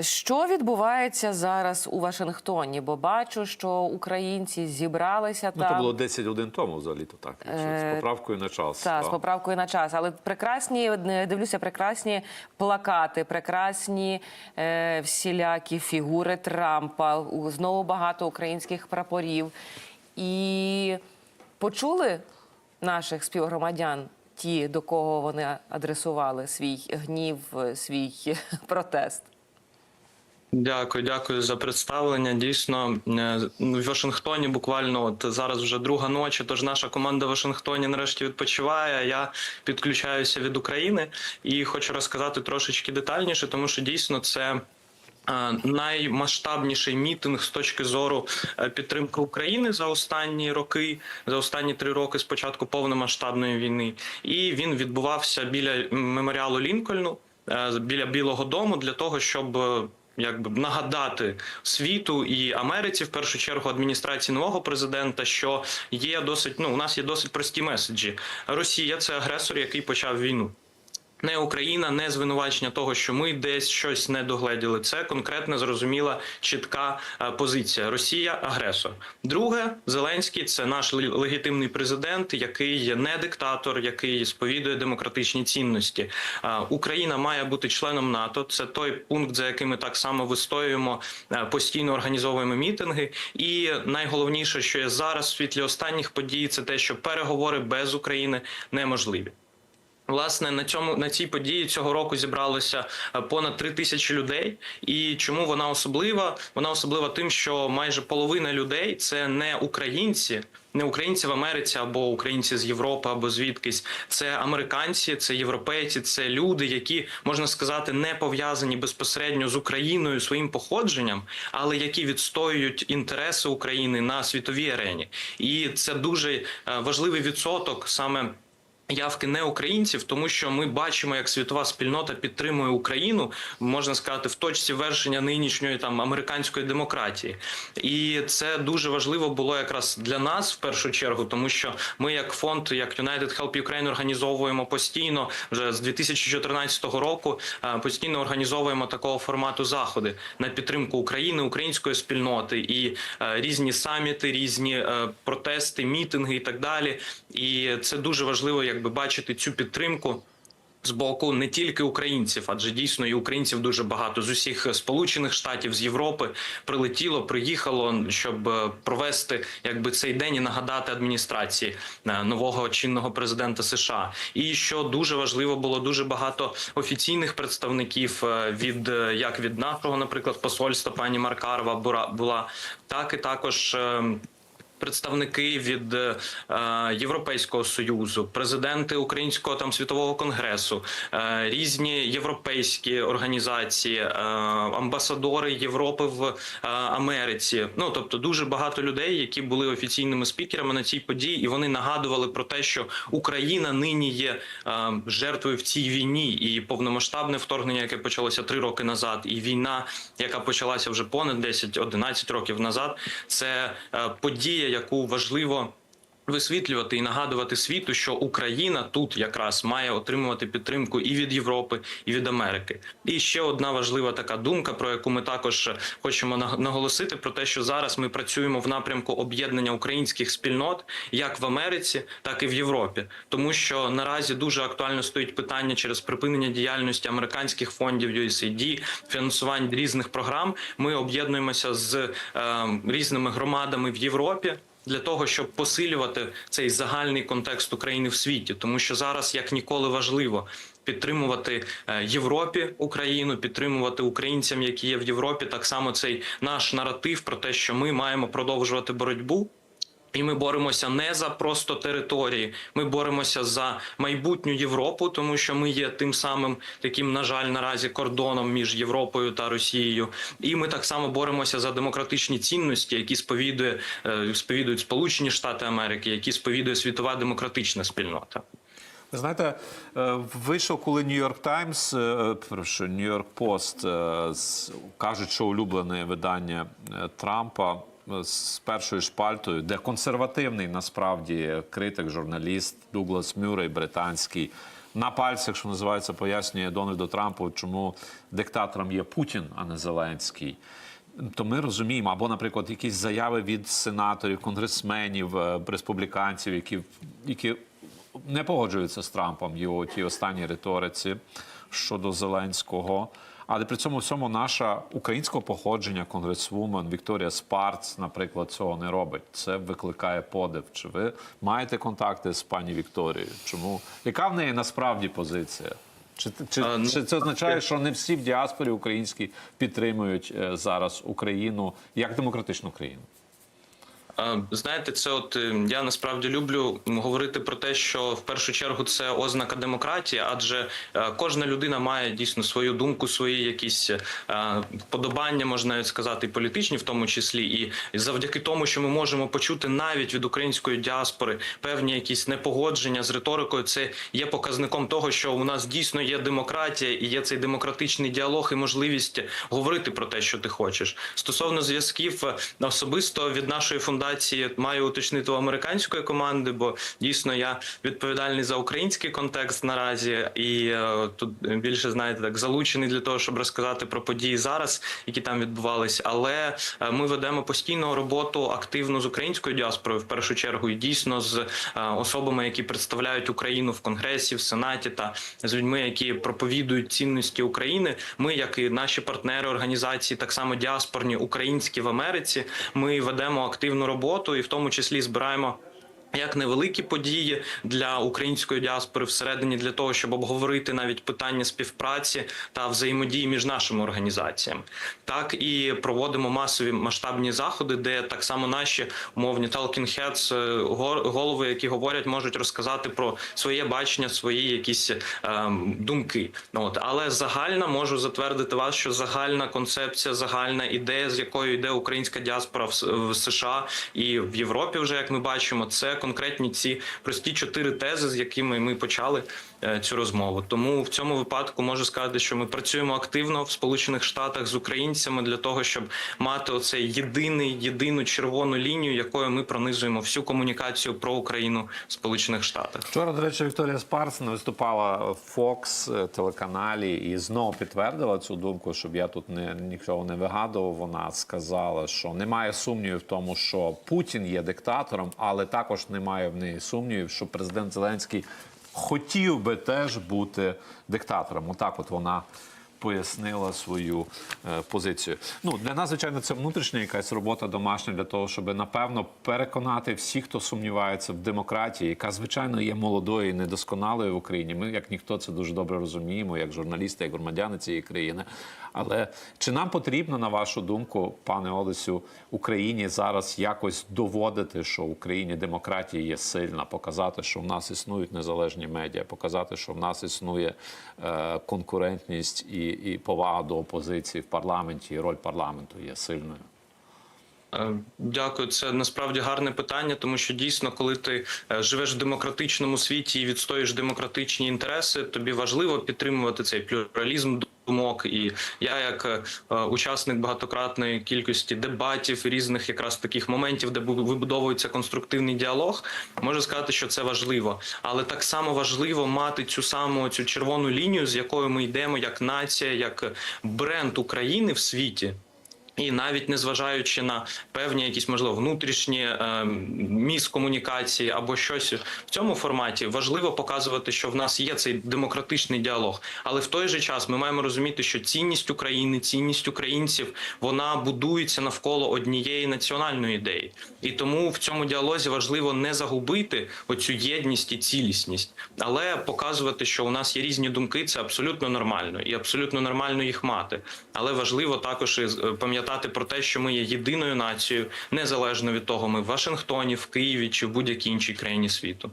Що відбувається зараз у Вашингтоні? Бо бачу, що українці зібралися Ну, там то було 10 годин тому взагалі-то так. Е, З поправкою на час. та, з поправкою на час. Але прекрасні дивлюся, прекрасні плакати, прекрасні е, всілякі фігури Трампа. Знову багато українських прапорів. І почули наших співгромадян. Ті, до кого вони адресували свій гнів, е, свій протест. Дякую, дякую за представлення. Дійсно, е, в Вашингтоні буквально от зараз вже друга ночі. Тож наша команда в Вашингтоні нарешті відпочиває. Я підключаюся від України і хочу розказати трошечки детальніше, тому що дійсно це. е, Наймасштабніший мітинг з точки зору е, підтримки України за останні роки, за останні три роки з початку повномасштабної війни, і він відбувався біля меморіалу Лінкольну, біля Білого Дому, для того, щоб якби нагадати світу і Америці, в першу чергу адміністрації нового президента, що є досить. Ну у нас є досить прості меседжі. Росія це агресор, який почав війну. Не Україна, не звинувачення того, що ми десь щось не догледіли. Це конкретна, зрозуміла, чітка е, позиція. Росія агресор. Друге, Зеленський це наш легітимний президент, який не диктатор, який сповідує демократичні цінності. Е, Україна має бути членом НАТО. Це той пункт, за яким ми так само вистоюємо, е, постійно організовуємо мітинги. І найголовніше, що є зараз в світлі останніх подій, це те, що переговори без України неможливі. Власне, на цьому на цій події цього року зібралося е, понад три тисячі людей. І чому вона особлива? Вона особлива тим, що майже половина людей це не українці, не українці в Америці або українці з Європи, або звідкись. Це американці, це європейці, це люди, які можна сказати не пов'язані безпосередньо з Україною своїм походженням, але які відстоюють інтереси України на світовій арені. І це дуже е, важливий відсоток саме явки не українців, тому що ми бачимо, як світова спільнота підтримує Україну, можна сказати, в точці вершення нинішньої там американської демократії, і це дуже важливо було якраз для нас в першу чергу, тому що ми, як фонд, як United Help Ukraine, організовуємо постійно вже з 2014 року. е, Постійно організовуємо такого формату заходи на підтримку України, української спільноти і е, різні саміти, різні е, протести, мітинги і так далі. І це дуже важливо, якби бачити цю підтримку. З боку не тільки українців, адже дійсно і українців дуже багато з усіх сполучених штатів з Європи прилетіло, приїхало, щоб е, провести якби цей день і нагадати адміністрації е, нового чинного президента США. І що дуже важливо було дуже багато офіційних представників е, від як від нашого, наприклад, посольства пані Маркарова була, так і також. Е, Представники від е, Європейського союзу, президенти Українського там світового конгресу, е, різні європейські організації, е, амбасадори Європи в е, Америці. Ну тобто дуже багато людей, які були офіційними спікерами на цій події, і вони нагадували про те, що Україна нині є е, жертвою в цій війні, і повномасштабне вторгнення, яке почалося три роки назад, і війна, яка почалася вже понад 10-11 років назад, це е, подія, яку важливо. Висвітлювати і нагадувати світу, що Україна тут якраз має отримувати підтримку і від Європи, і від Америки. І ще одна важлива така думка, про яку ми також хочемо наг- наголосити, про те, що зараз ми працюємо в напрямку об'єднання українських спільнот як в Америці, так і в Європі, тому що наразі дуже актуально стоїть питання через припинення діяльності американських фондів USAID, фінансувань різних програм. Ми об'єднуємося з е, різними громадами в Європі. Для того щоб посилювати цей загальний контекст України в світі, тому що зараз як ніколи важливо підтримувати е, Європі Україну, підтримувати українцям, які є в Європі. Так само цей наш наратив про те, що ми маємо продовжувати боротьбу. І ми боремося не за просто території, ми боремося за майбутню Європу, тому що ми є тим самим таким, на жаль, наразі кордоном між Європою та Росією. І ми так само боремося за демократичні цінності, які сповідує е, сповідують Сполучені Штати Америки, які сповідує світова демократична спільнота. Ви знаєте, е, вийшов, коли Нью-Йорк Таймс, Нью-Йорк Пост кажуть, що улюблене видання е, Трампа з першою шпальтою, де консервативний насправді критик, журналіст Дуглас Мюррей, британський, на пальцях, що називається, пояснює Дональду Трампу, чому диктатором є Путін, а не Зеленський. То ми розуміємо, або, наприклад, якісь заяви від сенаторів, конгресменів, е, республіканців, які, які не погоджуються з Трампом його тій останній риториці щодо Зеленського. Але при цьому всьому наша українського походження конгресвумен Вікторія Спарц, наприклад, цього не робить. Це викликає подив. Чи ви маєте контакти з пані Вікторією? Чому яка в неї насправді позиція? Чи, чи, А, ну, чи це означає, що не всі в діаспорі українській підтримують е, зараз Україну як демократичну країну? Знаєте, це от е, я насправді люблю говорити про те, що в першу чергу це ознака демократії, адже е, кожна людина має дійсно свою думку, свої якісь е, вподобання, можна сказати, політичні, в тому числі, і завдяки тому, що ми можемо почути навіть від української діаспори певні якісь непогодження з риторикою, це є показником того, що у нас дійсно є демократія і є цей демократичний діалог і можливість говорити про те, що ти хочеш. Стосовно зв'язків особисто від нашої фундації маю уточнити у американської команди, бо дійсно я відповідальний за український контекст наразі, і е, тут більше знаєте так залучений для того, щоб розказати про події зараз, які там відбувались. Але е, ми ведемо постійно роботу активно з українською діаспорою в першу чергу, і дійсно з е, особами, які представляють Україну в конгресі, в сенаті та з людьми, які проповідують цінності України. Ми, як і наші партнери організації, так само діаспорні українські в Америці, ми ведемо активну роботу і в тому числі збираємо. Як невеликі події для української діаспори всередині для того, щоб обговорити навіть питання співпраці та взаємодії між нашими організаціями, так і проводимо масові масштабні заходи, де так само наші умовні talking heads, е, голови, які говорять, можуть розказати про своє бачення, свої якісь ем, думки. Ну, От але загальна можу затвердити вас, що загальна концепція, загальна ідея, з якою йде українська діаспора в США і в Європі, вже як ми бачимо, це конкретні ці прості чотири тези, з якими ми почали цю розмову. Тому в цьому випадку можу сказати, що ми працюємо активно в Сполучених Штатах з українцями для того, щоб мати оцей єдиний єдину червону лінію, якою ми пронизуємо всю комунікацію про Україну в Сполучених Штатах. Вчора, до речі, Вікторія Спарс виступала в Fox е, телеканалі і знову підтвердила цю думку, щоб я тут не нічого не вигадував. Вона сказала, що немає сумнівів в тому, що Путін є диктатором, але також немає в неї сумнівів, що президент Зеленський хотів би теж бути диктатором. Отак, от вона. Пояснила свою е, позицію. Ну для нас, звичайно, це внутрішня якась робота домашня для того, щоб напевно переконати всіх, хто сумнівається в демократії, яка звичайно є молодою і недосконалою в Україні. Ми, як ніхто, це дуже добре розуміємо, як журналісти, як громадяни цієї країни. Але чи нам потрібно, на вашу думку, пане Олесю, Україні зараз якось доводити, що в Україні демократія є сильна, показати, що в нас існують незалежні медіа, показати, що в нас існує е, конкурентність і, і повага до опозиції в парламенті, і роль парламенту є сильною. Е, Дякую, це насправді гарне питання, тому що дійсно, коли ти е, живеш в демократичному світі і відстоїш демократичні інтереси, тобі важливо підтримувати цей плюралізм думок. І я, як е, учасник багатократної кількості дебатів, різних якраз таких моментів, де бу- вибудовується конструктивний діалог, можу сказати, що це важливо. Але так само важливо мати цю саму цю червону лінію, з якою ми йдемо як нація, як бренд України в світі. І навіть незважаючи на певні якісь можливо внутрішні е, міскомунікації або щось в цьому форматі, важливо показувати, що в нас є цей демократичний діалог. Але в той же час ми маємо розуміти, що цінність України, цінність українців, вона будується навколо однієї національної ідеї. І тому в цьому діалозі важливо не загубити оцю єдність і цілісність, але показувати, що у нас є різні думки, це абсолютно нормально і абсолютно нормально їх мати. Але важливо також е, пам'ятати про те, що ми є єдиною нацією, незалежно від того, ми в Вашингтоні, в Києві чи в будь-якій іншій країні світу.